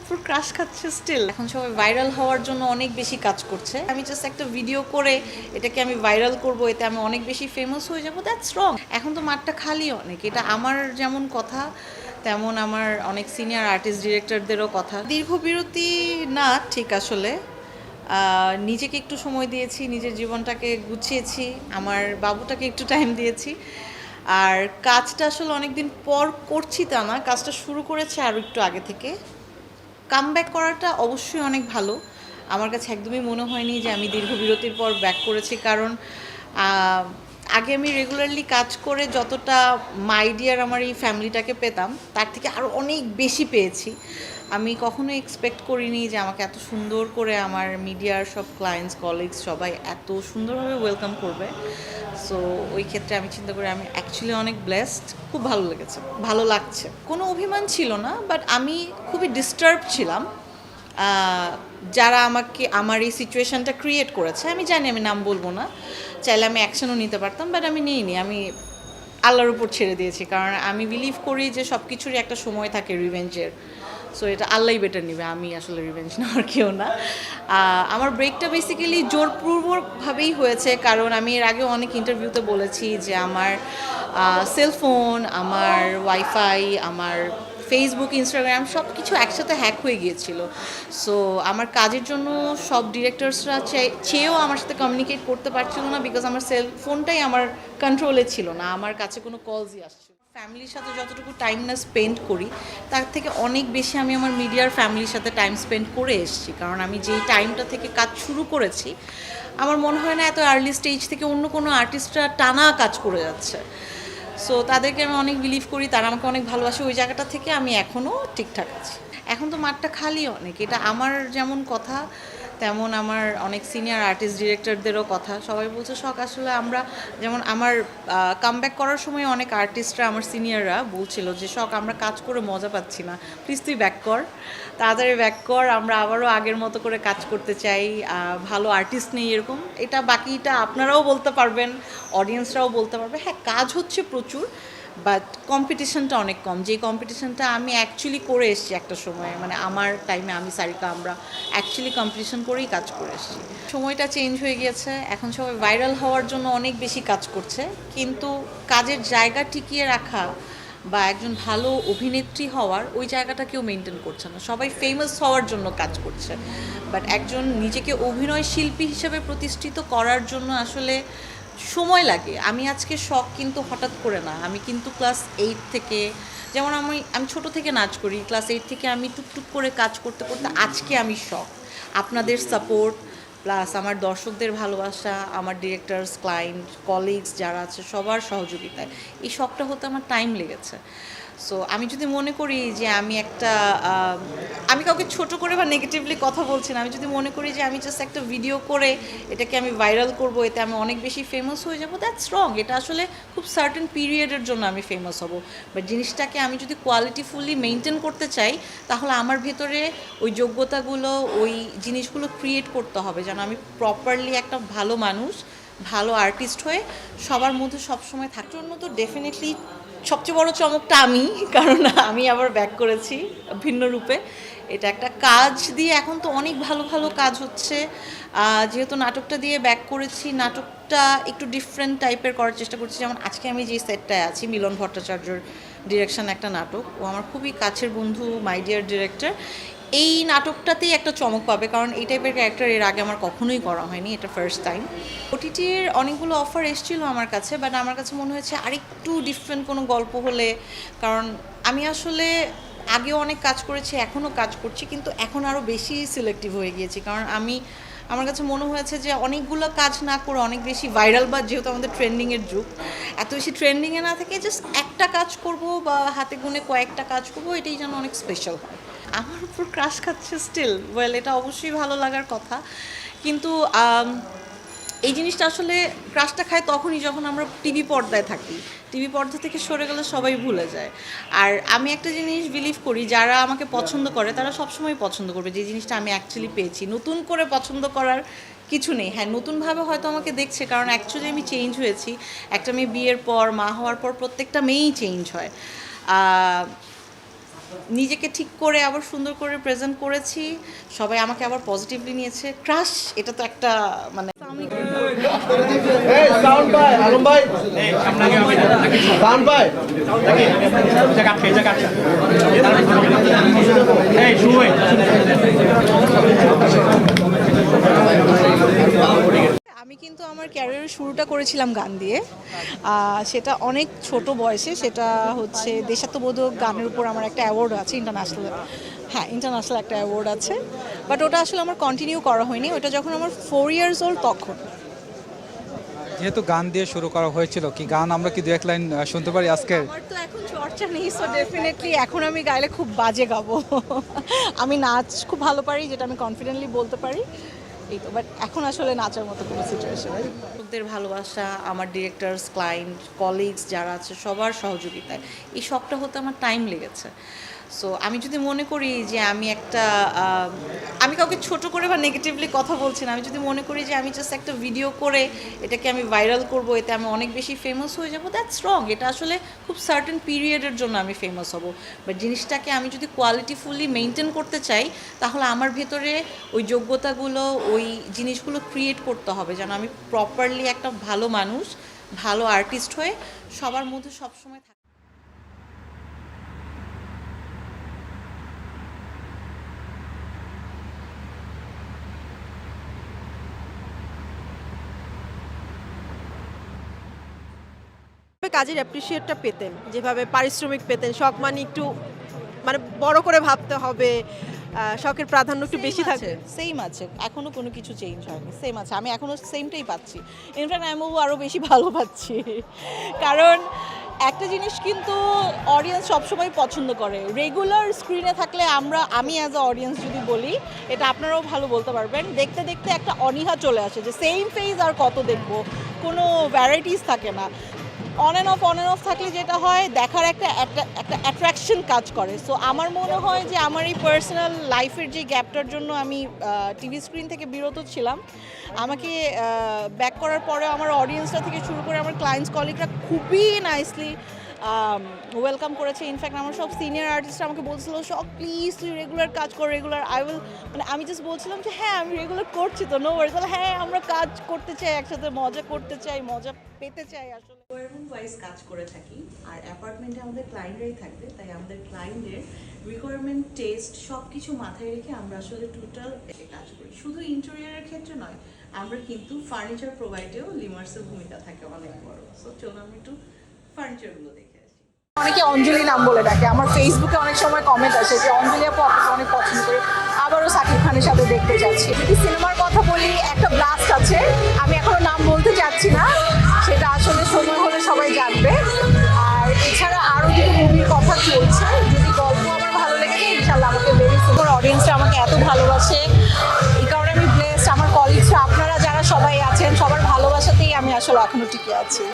উপর ক্রাশ খাচ্ছে স্টিল এখন সবাই ভাইরাল হওয়ার জন্য অনেক বেশি কাজ করছে। আমি জাস্ট একটা ভিডিও করে এটাকে আমি ভাইরাল করব, এতে আমি অনেক বেশি ফেমাস হয়ে যাব দ্যাটস রং এখন তো মাঠটা খালি অনেক। এটা আমার যেমন কথা, তেমন আমার অনেক সিনিয়র আর্টিস্ট ডিরেক্টরদেরও কথা। দীর্ঘ বিরতি না ঠিক আসলে। নিজেকে একটু সময় দিয়েছি, নিজের জীবনটাকে গুছিয়েছি, আমার বাবুটাকে একটু টাইম দিয়েছি। আর কাজটা আসলে অনেকদিন পর করছি তা না, কাজটা শুরু করেছে আরও একটু আগে থেকে। কাম ব্যাক করাটা অবশ্যই অনেক ভালো। আমার কাছে একদমই মনে হয়নি যে আমি দীর্ঘ বিরতির পর ব্যাক করেছি। কারণ আগে আমি রেগুলারলি কাজ করে যতটা মাইডিয়ার আমার এই ফ্যামিলিটাকে পেতাম, তার থেকে আরও অনেক বেশি পেয়েছি। আমি কখনো এক্সপেক্ট করিনি যে আমাকে এত সুন্দর করে আমার মিডিয়ার সব ক্লায়েন্টস কলিগস সবাই এত সুন্দরভাবে ওয়েলকাম করবে। সো ওই ক্ষেত্রে আমি চিন্তা করি আমি অ্যাকচুয়ালি অনেক ব্লেসড খুব ভালো লেগেছে, ভালো লাগছে। কোনো অভিমান ছিল না বাট আমি খুবই ডিস্টার্ব ছিলাম। যারা আমাকে, আমার এই সিচুয়েশনটা ক্রিয়েট করেছে, আমি জানি আমি নাম বলব না। চাইলে আমি অ্যাকশনও নিতে পারতাম বাট আমি নিইনি। আমি আল্লাহর উপর ছেড়ে দিয়েছি, কারণ আমি বিলিভ করি যে সব কিছুরই একটা সময় থাকে রিভেঞ্জের সো এটা আল্লাহই বেটার নিবে, আমি আসলে রিভেঞ্জ নেওয়ার কেউ না। আমার ব্রেকটা বেসিক্যালি জোরপূর্বকভাবেই হয়েছে, কারণ আমি এর আগে অনেক ইন্টারভিউতে বলেছি যে আমার সেলফোন আমার ওয়াইফাই আমার ফেসবুক ইনস্টাগ্রাম সব কিছু একসাথে হ্যাক হয়ে গিয়েছিল। সো আমার কাজের জন্য সব ডিরেক্টরসরা চেয়েও আমার সাথে কমিউনিকেট করতে পারছিল না বিকজ আমার সেল ফোনটাই আমার কন্ট্রোলে ছিল না, আমার কাছে কোনো কলসই আসছিল ফ্যামিলির সাথে যতটুকু টাইম না স্পেন্ড করি, তার থেকে অনেক বেশি আমি আমার মিডিয়ার ফ্যামিলির সাথে টাইম স্পেন্ড করে এসেছি। কারণ আমি যেই টাইমটা থেকে কাজ শুরু করেছি, আমার মনে হয় না এত আর্লি স্টেজ থেকে অন্য কোনো আর্টিস্টরা টানা কাজ করে যাচ্ছে। সো তাদেরকে আমি অনেক বিলিভ করি, তারা আমাকে অনেক ভালোবাসে। ওই জায়গাটা থেকে আমি এখনও ঠিকঠাক আছি। এখন তো মাঠটা খালি অনেক। এটা আমার যেমন কথা তেমন আমার অনেক সিনিয়র আর্টিস্ট ডিরেক্টরদেরও কথা। সবাই বলছে, শখ, আসলে আমরা যেমন আমার কামব্যাক করার সময় অনেক আর্টিস্টরা আমার সিনিয়ররা বলছিল যে, শখ, আমরা কাজ করে মজা পাচ্ছি না। প্লিজ তুই ব্যাক কর। তাড়াতাড়ি ব্যাক কর। আমরা আবারও আগের মতো করে কাজ করতে চাই। ভালো আর্টিস্ট নেই, এরকম। এটা বাকিটা আপনারাও বলতে পারবেন অডিয়েন্সরাও বলতে পারবে। হ্যাঁ কাজ হচ্ছে প্রচুর। বাট কম্পিটিশনটা অনেক কম। যে কম্পিটিশনটা আমি অ্যাকচুয়ালি করে এসেছি একটা সময় মানে আমার টাইমে আমি, সারিকা, আমরা অ্যাকচুয়ালি কম্পিটিশন করেই কাজ করে এসেছি। সময়টা চেঞ্জ হয়ে গিয়েছে, এখন সবাই ভাইরাল হওয়ার জন্য অনেক বেশি কাজ করছে, কিন্তু কাজের জায়গা টিকিয়ে রাখা বা একজন ভালো অভিনেত্রী হওয়ার ওই জায়গাটা কেউ মেনটেন করছে না। সবাই ফেমাস হওয়ার জন্য কাজ করছে। বাট একজন নিজেকে অভিনয় শিল্পী হিসেবে প্রতিষ্ঠিত করার জন্য আসলে সময় লাগে। আমি আজকে শখ কিন্তু হঠাৎ করে না। আমি কিন্তু ক্লাস এইট থেকে, যেমন আমি আমি ছোট থেকে নাচ করি, ক্লাস এইট থেকে আমি টুকটুক করে কাজ করতে করতে আজকে আমি শখ। আপনাদের সাপোর্ট প্লাস আমার দর্শকদের ভালোবাসা, আমার ডিরেক্টরস ক্লায়েন্ট কলিগস যারা আছে, সবার সহযোগিতায়। এই শখটা হতে আমার টাইম লেগেছে। সো আমি যদি মনে করি যে আমি একটা আমি কাউকে ছোট করে বা নেগেটিভলি কথা বলছি না, আমি যদি মনে করি যে আমি জাস্ট একটা ভিডিও করে এটাকে আমি ভাইরাল করব, এতে আমি অনেক বেশি ফেমাস হয়ে যাব দ্যাটস রং এটা আসলে খুব সার্টেন পিরিয়ডের জন্য আমি ফেমাস হব। বাট জিনিসটাকে আমি যদি কোয়ালিটিফুলি মেনটেন করতে চাই, তাহলে আমার ভেতরে ওই যোগ্যতাগুলো, ওই জিনিসগুলো ক্রিয়েট করতে হবে যেন আমি প্রপারলি একটা ভালো মানুষ ভালো আর্টিস্ট হয়ে সবার মধ্যে সবসময় থাকার জন্য তো ডেফিনেটলি সবচেয়ে বড় চমকটা আমি, কারণ আমি আবার ব্যাক করেছি ভিন্ন রূপে। এটা একটা কাজ দিয়ে এখন তো অনেক ভালো ভালো কাজ হচ্ছে। যেহেতু নাটকটা দিয়ে ব্যাক করেছি, নাটকটা একটু ডিফারেন্ট টাইপের করার চেষ্টা করছি। যেমন আজকে আমি যে সেটটায় আছি, মিলন ভট্টাচার্যর ডিরেকশন একটা নাটক। ও আমার খুবই কাছের বন্ধু মাই ডিয়ার ডিরেক্টর এই নাটকটাতেই একটা চমক পাবে, কারণ এই টাইপের ক্যারেক্টার এর আগে আমার কখনোই করা হয়নি, এটা ফার্স্ট টাইম ওটিটির অনেকগুলো অফার এসেছিল আমার কাছে বাট আমার কাছে মনে হয়েছে আরেকটু ডিফারেন্ট কোনো গল্প হলে, কারণ আমি আসলে আগেও অনেক কাজ করেছি, এখনও কাজ করছি, কিন্তু এখন আরও বেশি সিলেক্টিভ হয়ে গিয়েছি, কারণ আমি আমার কাছে মনে হয়েছে যে অনেকগুলো কাজ না করে অনেক বেশি ভাইরাল বা যেহেতু আমাদের ট্রেন্ডিংয়ের যুগ, এত বেশি ট্রেন্ডিংয়ে না থেকে জাস্ট একটা কাজ করব বা হাতে গুনে কয়েকটা কাজ করব, এটাই যেন অনেক স্পেশাল হয়। আমার উপর ক্রাশ খাচ্ছে স্টিল ওয়েল এটা অবশ্যই ভালো লাগার কথা। কিন্তু এই জিনিসটা আসলে ক্রাশটা খায় তখনই যখন আমরা টিভি পর্দায় থাকি। টিভি পর্দা থেকে সরে গেলে সবাই ভুলে যায়। আর আমি একটা জিনিস বিলিভ করি, যারা আমাকে পছন্দ করে তারা সবসময় পছন্দ করবে। যে জিনিসটা আমি অ্যাকচুয়ালি পেয়েছি। নতুন করে পছন্দ করার কিছু নেই। হ্যাঁ নতুনভাবে হয়তো আমাকে দেখছে, কারণ অ্যাকচুয়ালি আমি চেঞ্জ হয়েছি। একটা মেয়ে বিয়ের পর, মা হওয়ার পর প্রত্যেকটা মেয়েই চেঞ্জ হয়। নিজেকে ঠিক করে আবার সুন্দর করে প্রেজেন্ট করেছি সবাই আমাকে আবার পজিটিভলি নিয়েছে ক্রাশ এটা তো একটা মানে সাউন্ড ভাই আলম ভাই সাউন্ড ভাই জায়গা আটকে জায়গা আটকে এই শুরু হয়ে আমি কিন্তু আমার ক্যারিয়ারের শুরুটা করেছিলাম গান দিয়ে। সেটা অনেক ছোট বয়সে সেটা হচ্ছে দেশাত্মবোধক গানের উপর আমার একটা অ্যাওয়ার্ড আছে ইন্টারন্যাশনাল হ্যাঁ ইন্টারন্যাশনাল একটা অ্যাওয়ার্ড আছে। বাট ওটা আসলে আমার কন্টিনিউ করা হয়নি ওটা যখন আমার ফোর ইয়ার্স ওল্ড তখন। যেহেতু গান দিয়ে শুরু করা হয়েছিল কি গান আমরা কি দু এক লাইন শুনতে পারি আজকে? আমার তো এখন চর্চা নেই সো ডেফিনেটলি এখন আমি গাইলে খুব বাজে গাবো। আমি নাচ খুব ভালো পারি যেটা আমি কনফিডেন্টলি বলতে পারি। এই তো বাট এখন আসলে নাচার মতো কোনো সিচুয়েশন লোকদের ভালোবাসা, আমার ডিরেক্টরস ক্লায়েন্ট কলিগস যারা আছে, সবার সহযোগিতায়। এই সবটা হতে আমার টাইম লেগেছে। সো আমি যদি মনে করি যে আমি একটা কাউকে ছোট করে বা নেগেটিভলি কথা বলছি না। আমি যদি মনে করি যে আমি জাস্ট একটা ভিডিও করে এটাকে আমি ভাইরাল করব, এতে আমি অনেক বেশি ফেমাস হয়ে যাব দ্যাটস রং এটা আসলে খুব সার্টেন পিরিয়ডের জন্য আমি ফেমাস হব। বাট জিনিসটাকে আমি যদি কোয়ালিটিফুলি মেনটেন করতে চাই, তাহলে আমার ভেতরে ওই যোগ্যতাগুলো, ওই জিনিসগুলো ক্রিয়েট করতে হবে। যেন আমি প্রপারলি একটা ভালো মানুষ, ভালো আর্টিস্ট হয়ে সবার মধ্যে সবসময় কাজের অ্যাপ্রিসিয়েটটা পেতেন যেভাবে পারিশ্রমিক পেতেন। শখ মানে একটু মানে বড় করে ভাবতে হবে শখের প্রাধান্য একটু বেশি থাকে সেম আছে। এখনও কোনো কিছু চেঞ্জ হয়নি সেম আছে। আমি এখনও সেমটাই পাচ্ছি। ইনফ্যাক্ট আমি আরও বেশি ভালো পাচ্ছি। কারণ একটা জিনিস কিন্তু অডিয়েন্স সবসময় পছন্দ করে। রেগুলার স্ক্রিনে থাকলে আমরা আমি অ্যাজ আ অডিয়েন্স যদি বলি এটা আপনারাও ভালো বলতে পারবেন। দেখতে দেখতে একটা অনীহা চলে আসে যে সেম ফেজ আর কত দেখব? কোনো ভ্যারাইটিস থাকে না। On and off on and off থাকলে যেটা হয়, দেখার একটা একটা অ্যাট্রাকশন কাজ করে। সো আমার মনে হয় যে আমার এই পার্সোনাল লাইফের যে গ্যাপটার জন্য আমি টিভি স্ক্রিন থেকে বিরত ছিলাম। আমাকে ব্যাক করার পরে আমার অডিয়েন্সটা থেকে শুরু করে আমার ক্লায়েন্টস কলিগরা খুবই নাইসলি ওয়েলকাম করেছে। ইনফ্যাক্ট আমার সব সিনিয়র আর্টিস্ট আমাকে বলছিল সব প্লিজ তুই রেগুলার কাজ কর রেগুলার আই উইল মানে আমি জাস্ট বলছিলাম যে হ্যাঁ আমি রেগুলার করছি তো নো ওয়ার্স হ্যাঁ আমরা কাজ করতে চাই, একসাথে মজা করতে চাই, মজা পেতে চাই আসলে। রিকোয়ারমেন্ট ওয়াইজ কাজ করে থাকি, আর অ্যাপার্টমেন্টে আমাদের ক্লায়েন্টরাই থাকবে, তাই আমাদের ক্লায়েন্টের রিকোয়ারমেন্ট টেস্ট সব কিছু মাথায় রেখে আমরা আসলে টোটাল কাজ করি। শুধু ইন্টেরিয়ারের ক্ষেত্রে নয়, আমরা কিন্তু ফার্নিচার প্রোভাইডেও লিমার্সের ভূমিকা থাকে অনেক বড়। সো চলুন আমি একটু ফার্নিচারগুলো দেখে। অনেকে অঞ্জলি নাম বলে ডাকে। আমার ফেসবুকে অনেক সময় কমেন্ট আসে যে, অঞ্জলি আপু, আপনাকে অনেক পছন্দ করি। আবারও সাকিব খানের সাথে দেখতে যাচ্ছি। যদি সিনেমার কথা বলি, একটা ব্লাস্ট আছে। আমি এখনও নাম বলতে চাচ্ছি না। সেটা আসলে সময় হলে সবাই জানবে। আর এছাড়া আরও দুটো মুভির কথা চলছে। যদি গল্প আমার ভালো লেগে যায়, ইনশাল্লাহ আমাকে ভেরি সুপার অডিয়েন্সটা আমাকে এত ভালোবাসে। এই কারণে আমি ব্লেসড আমার কলিগসরা আপনারা যারা সবাই আছেন, সবার ভালোবাসাতেই আমি আসলে এখনও টিকে আছি।